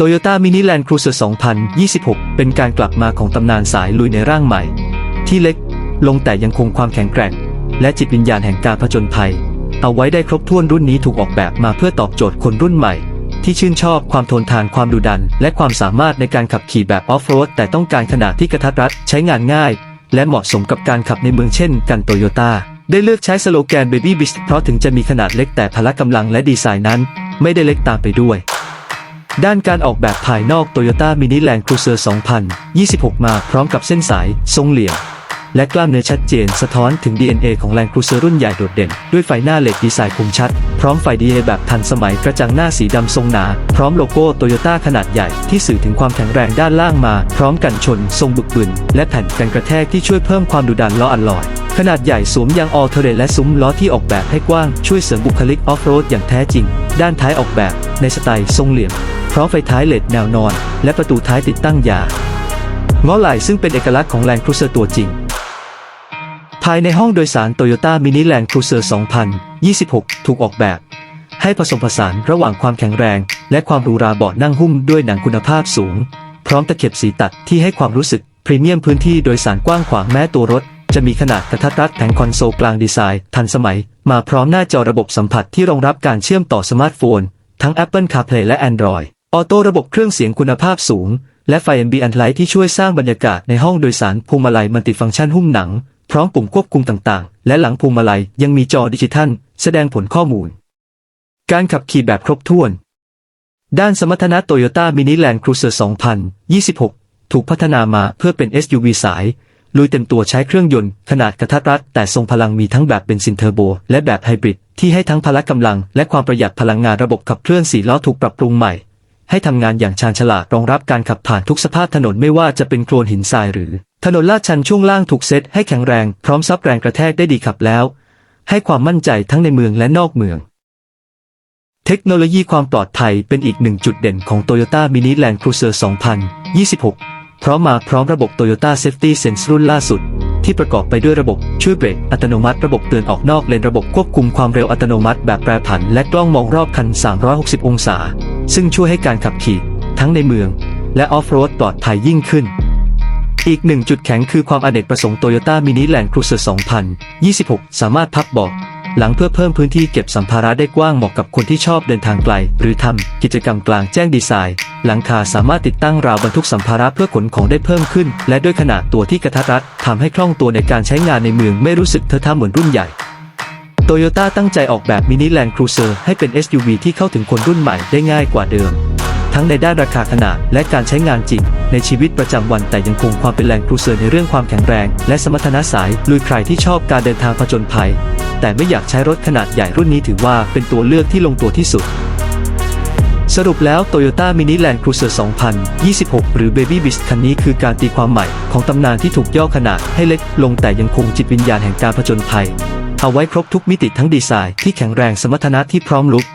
Toyota Mini Land Cruiser 2026 เป็นการกลับมาของตำนานสายลุยในร่างใหม่ ที่เล็กลงแต่ยังคงความแข็งแกร่ง และจิตวิญญาณแห่งการผจญภัย เอาไว้ได้ครบถ้วนรุ่นนี้ถูกออกแบบมาเพื่อตอบโจทย์คนรุ่นใหม่ ที่ชื่นชอบความทนทานความดุดัน และความสามารถในการขับขี่แบบออฟโรดแต่ต้องการขนาดที่กระทัดรัดใช้งานง่าย และเหมาะสมกับการขับในเมืองเช่นกันโตโยต้าได้เลือกใช้สโลแกน Baby Beast เพราะถึงจะมีขนาดเล็กแต่พละกำลังและดีไซน์นั้น ไม่ได้เล็กตามไปด้วย ด้านการออกแบบภายนอก Toyota Mini Land Cruiser 2026 มาพร้อมกับเส้นสาย ทรงเหลี่ยม และกล้ามเนื้อชัดเจนสะท้อนถึง DNA ของ Land Cruiser รุ่นใหญ่โดดเด่น ด้วยไฟหน้าเลดดีไซน์คมชัด พร้อมไฟ DA แบบทันสมัยกระจังหน้าสีดำทรงหนา พร้อมโลโก้ Toyota ขนาดใหญ่ที่สื่อถึงความแข็งแรงด้านล่างมา พร้อมกันชน ทรงบึกบึน และแผ่นกันกระแทกที่ช่วยเพิ่มความดุดันล้ออัลลอยขนาดใหญ่สวมยางออเทเรและซุ้มล้อที่ออกแบบให้กว้างช่วยเสริมบุคลิกออฟโรดอย่างแท้จริง ด้านท้ายออกแบบในสไตล์ทรงเหลี่ยม พร้อมไฟท้ายเลดแนวนอน และประตูท้ายติดตั้งยาง้อไหล่ซึ่งเป็นเอกลักษณ์ของแลนด์ครูเซอร์ตัวจริง ภายในห้องโดยสาร Toyota Mini Land Cruiser 2026 ถูกออกแบบ ให้ผสมผสานระหว่างความแข็งแรง และความหรูหราเบาะนั่งหุ้มด้วยหนังคุณภาพสูง พร้อมตะเข็บสีตัดที่ให้ความรู้สึกพรีเมียมพื้นที่โดยสารกว้างขวางแม้ตัวรถจะมีขนาดกระทัดรัดแผงคอนโซลกลางดีไซน์ ทันสมัย มาพร้อมหน้าจอระบบสัมผัสที่รองรับการเชื่อมต่อสมาร์ทโฟน ทั้ง Apple CarPlay และ Android ออโต้ระบบเครื่องเสียงคุณภาพสูง และไฟ Ambient Light ที่ช่วยสร้างบรรยากาศในห้องโดยสารพวงมาลัยมัลติฟังก์ชันหุ้มหนัง พร้อมปุ่มควบคุมต่างๆ และหลังพวงมาลัยยังมีจอดิจิทัล แสดงผลข้อมูล การขับขี่แบบครบถ้วน ด้านสมรรถนะ Toyota Mini Land Cruiser 2026 ถูกพัฒนามาเพื่อเป็น SUV สาย ลุยเต็มตัวใช้เครื่องยนต์ขนาดกระทัดรัด แต่ทรงพลังมีทั้งแบบเบนซินเทอร์โบ และแบบไฮบริดที่ให้ทั้งพละกำลัง และความประหยัดพลังงานระบบขับเคลื่อนสี่ล้อถูกปรับปรุงใหม่ ให้ทำงานอย่างชาญฉลาดรองรับการขับผ่านทุกสภาพถนนไม่ว่าจะเป็นโคลนหินทรายหรือ ถนนลาดชันช่วงล่างถูกเซตให้แข็งแรงพร้อมซับแรงกระแทกได้ดีขับแล้ว ให้ความมั่นใจทั้งในเมืองและนอกเมือง เทคโนโลยีความปลอดภัยเป็นอีกหนึ่งจุดเด่นของ Toyota Mini Land Cruiser 2026 เพราะมาพร้อมระบบ Toyota Safety Sense รุ่นล่าสุดที่ประกอบไปด้วยระบบช่วยเบรกอัตโนมัติระบบเตือนออกนอกเลนระบบควบคุมความเร็วอัตโนมัติแบบแปรผัน และกล้องมองรอบคัน 360 องศา ซึ่งช่วยให้การขับขี่ทั้งในเมือง และออฟโรดปลอดภัยยิ่งขึ้น อีกหนึ่งจุดแข็งคือความอเนกประสงค์ Toyota Mini Land Cruiser 2026 สามารถพับเบาะหลังเพื่อเพิ่มพื้นที่เก็บสัมภาระได้กว้างเหมาะกับคนที่ชอบเดินทางไกล หรือทำกิจกรรมกลางแจ้งดีไซน์ หลังคาสามารถติดตั้งราวบรรทุกสัมภาระเพื่อขนของได้เพิ่มขึ้น และด้วยขนาดตัวที่กระทัดรัดทำให้คล่องตัวในการใช้งานในเมืองไม่รู้สึกเทอะทะเหมือนรุ่นใหญ่ โตโยต้าตั้งใจออกแบบ Mini Land Cruiser ให้เป็น SUV ที่เข้าถึงคนรุ่นใหม่ได้ง่ายกว่าเดิม ทั้งในด้านราคาขนาดและการใช้งานจริง ในชีวิตประจำวันแต่ยังคงความเป็นแรงครูเซอร์ในเรื่องความแข็งแรง และสมรรถนะสายลุยใครที่ชอบการเดินทางผจญภัย แต่ไม่อยากใช้รถขนาดใหญ่รุ่นนี้ถือว่าเป็นตัวเลือกที่ลงตัวที่สุดสรุปแล้ว Toyota Mini Land Cruiser 2026 หรือ Baby Beast คันนี้คือการตีความใหม่ของตำนานที่ถูกย่อขนาดให้เล็กลงแต่ยังคงจิตวิญญาณแห่งการผจญภัย เอาไว้ครบทุกมิติทั้งดีไซน์ที่แข็งแรงสมรรถนะที่พร้อมลุก